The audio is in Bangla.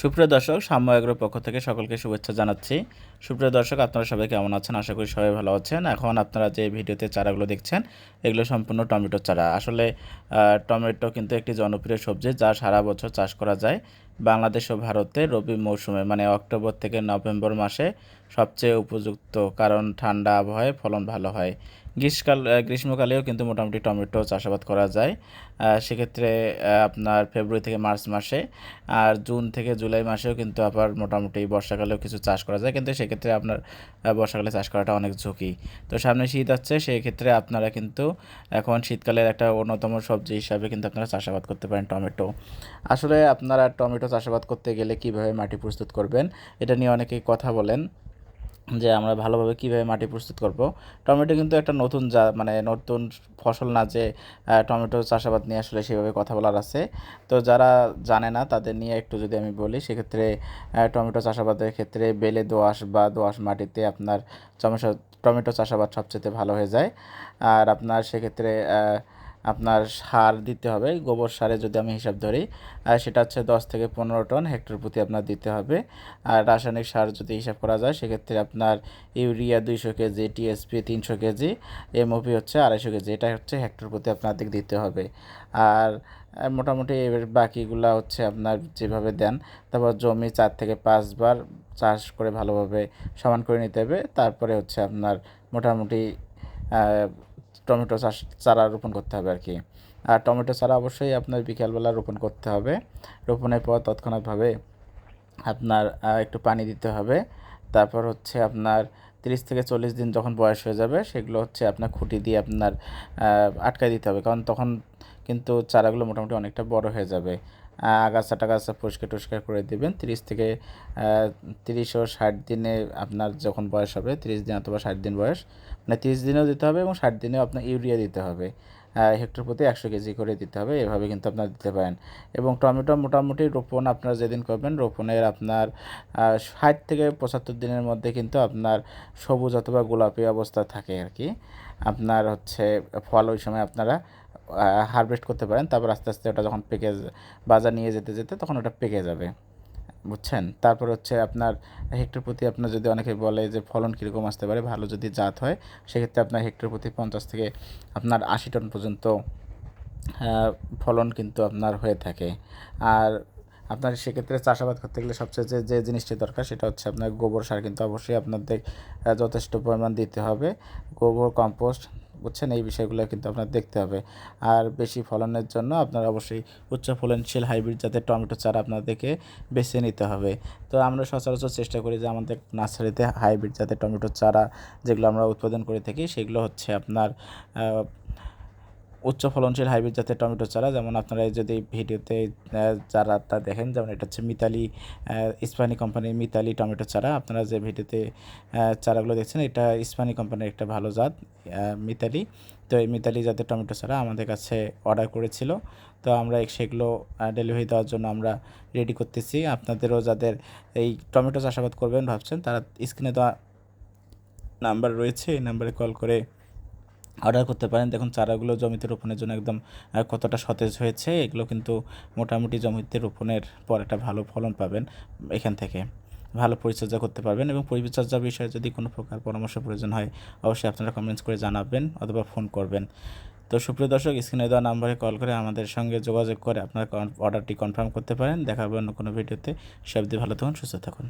সুপ্রিয় দর্শক, সাম্য এগ্রোর পক্ষ থেকে সকলকে শুভেচ্ছা জানাচ্ছি। সুপ্রিয় দর্শক, আপনারা সবাই কেমন আছেন? আশা করি সবাই ভালো আছেন। এখন আপনারা যে ভিডিওতে চারাগুলো দেখছেন, এগুলো সম্পূর্ণ টমেটো চারা। আসলে টমেটো কিন্তু একটি জনপ্রিয় সবজি যা সারা বছর চাষ করা যায়। বাংলাদেশ ও ভারতে রবি মৌসুমে মানে অক্টোবর থেকে নভেম্বর মাসে সবচেয়ে উপযুক্ত, কারণ ঠান্ডা আবহাওয়ায় ফলন ভালো হয়। গ্রীষ্মকাল গ্রীষ্মকালেও কিন্তু মোটামুটি টমেটো চাষাবাদ করা যায়। সেক্ষেত্রে আপনার ফেব্রুয়ারি থেকে মার্চ মাসে আর জুন থেকে জুলাই মাসেও কিন্তু আবার মোটামুটি বর্ষাকালেও কিছু চাষ করা যায়। কিন্তু সেক্ষেত্রে আপনার বর্ষাকালে চাষ করাটা অনেক ঝুঁকি। তো সামনে শীত আসছে সেই ক্ষেত্রে আপনারা কিন্তু এখন শীতকালের একটা অন্যতম সবজি হিসাবে কিন্তু আপনারা চাষাবাদ করতে পারেন টমেটো। আসলে আপনারা টমেটো চাষাবাদ করতে গেলে কীভাবে মাটি প্রস্তুত করবেন, এটা নিয়ে অনেকেই কথা বলেন। যে আমরা ভালোভাবে কীভাবে মাটি প্রস্তুত করব। টমেটো কিন্তু একটা নতুন যা মানে নতুন ফসল না যে টমেটো চাষাবাদ নিয়ে আসলে সেভাবে কথা বলার আছে। তো যারা জানে না, তাদের নিয়ে একটু যদি আমি বলি, সেক্ষেত্রে টমেটো চাষাবাদের ক্ষেত্রে বেলে দোআঁশ বা দোআঁশ মাটিতে আপনার টমেটো টমেটো চাষাবাদ সবচেয়ে ভালো হয়ে যায়। আর আপনার সেক্ষেত্রে আপনার সার দিতে হবে। গোবর সারে যদি আমি হিসাব ধরি সেটা হচ্ছে দশ থেকে পনেরো টন হেক্টর প্রতি আপনার দিতে হবে। আর রাসায়নিক সার যদি হিসাব করা যায়, সেক্ষেত্রে আপনার ইউরিয়া দুইশো K G, T S P তিনশো K G, M O P হচ্ছে আড়াইশো কেজি। এটা হচ্ছে হেক্টর প্রতি আপনাদের দিতে হবে। আর মোটামুটি এবার বাকিগুলা হচ্ছে আপনার যেভাবে দেন, তারপর জমি চার থেকে পাঁচবার চাষ করে ভালোভাবে সমান করে নিতে হবে। তারপরে হচ্ছে আপনার মোটামুটি টমেটো চাষ, চারা রোপণ করতে হবে আর কি। আর টমেটো চারা অবশ্যই আপনার বিকালবেলা রোপণ করতে হবে। রোপণের পর তৎক্ষণাৎভাবে আপনার একটু পানি দিতে হবে। তারপর হচ্ছে আপনার তিরিশ থেকে চল্লিশ দিন যখন বয়স হয়ে যাবে, সেগুলো হচ্ছে আপনার খুঁটি দিয়ে আপনার আটকায় দিতে হবে। কারণ তখন কিন্তু চারাগুলো মোটামুটি অনেকটা বড় হয়ে যাবে। আগাছা টাগাছা পরিষ্কার টরিষ্কার করে দেবেন। তিরিশ থেকে তিরিশ ও ষাট দিনে আপনার যখন বয়স হবে, তিরিশ দিন অথবা ষাট দিন বয়স মানে তিরিশ দিনেও দিতে হবে এবং ষাট দিনেও আপনার ইউরিয়া দিতে হবে। হেক্টর প্রতি একশো কেজি করে দিতে হবে, এভাবে কিন্তু আপনার দিতে পারেন। এবং টমেটো মোটামুটি রোপণ আপনারা যেদিন করবেন, রোপণের আপনার ষাট থেকে পঁচাত্তর দিনের মধ্যে কিন্তু আপনার সবুজ অথবা গোলাপি অবস্থা থাকে আর কি। আপনার হচ্ছে ফল ওই সময় আপনারা হারভেস্ট করতে পারেন, তারপর আস্তে আস্তে ওটা যখন পেকে বাজার নিয়ে যেতে যেতে তখন ওটা পেকে যাবে, বুঝছেন? তারপর হচ্ছে আপনার হেক্টর প্রতি আপনার যদি অনেকে বলে যে ফলন কীরকম আসতে পারে, ভালো যদি জাত হয়, সেক্ষেত্রে আপনার হেক্টর প্রতি পঞ্চাশ থেকে আপনার আশি টন পর্যন্ত ফলন কিন্তু আপনার হয়ে থাকে। আর আপনার সেক্ষেত্রে চাষাবাদ করতে গেলে সবচেয়ে যে যে জিনিসটি দরকার সেটা হচ্ছে আপনার গোবর সার কিন্তু অবশ্যই আপনাদের যথেষ্ট পরিমাণ দিতে হবে। গোবর, কম্পোস্ট বুঝছেন? এই বিষয়গুলো কিন্তু আপনার দেখতে হবে। আর বেশি ফলনের জন্য আপনার অবশ্যই উচ্চ ফলনশীল হাইব্রিড জাতের টমেটো চারা আপনাদেরকে বেছে নিতে হবে। তো আমরা সচরাচর চেষ্টা করি যে আমাদের নার্সারিতে হাইব্রিড জাতের টমেটো চারা যেগুলো আমরা উৎপাদন করে থাকি, সেগুলো হচ্ছে আপনার উচ্চ ফলনশীল হাইব্রিড জাতের টমেটো চারা যেমন আপনারা যদি ভিডিওতে আহ, চারাটা দেখেন যেমন এটা হচ্ছে মিতালি ইস্পানি কোম্পানির মিতালি টমেটো চারা। আপনারা যে ভিডিওতে চারাগুলো দেখছেন এটা ইস্পানি কোম্পানির একটা ভালো জাত মিতালি। তো এই মিতালি জাতের টমেটো চারা আমাদের কাছে অর্ডার করেছিল। তো আমরা সেগুলো ডেলিভারি দেওয়ার জন্য আমরা রেডি করতেছি। আপনাদেরও যাদের এই টমেটো চাষাবাদ করবেন ভাবছেন তারা স্ক্রিনে দেওয়া নাম্বার রয়েছে এই নাম্বারে কল করে অর্ডার করতে পারেন। দেখুন, চারাগুলো জমিতে রোপণের জন্য একদম কতটা সতেজ হয়েছে, এগুলো কিন্তু মোটামুটি জমিতে রোপণের পর একটা ভালো ফলন পাবেন এখান থেকে। ভালো পরিচর্যা করতে পারবেন এবং পরিচর্যা বিষয়ে যদি কোনো প্রকার পরামর্শ প্রয়োজন হয়, অবশ্যই আপনারা কমেন্টস করে জানাবেন অথবা ফোন করবেন। তো সুপ্রিয় দর্শক স্ক্রিনে দেওয়া নাম্বারে কল করে আমাদের সঙ্গে যোগাযোগ করে আপনার অর্ডারটি কনফার্ম করতে পারেন। দেখা অন্য কোনো ভিডিওতে সব দিয়ে ভালো থাকুন, সুস্থ থাকুন।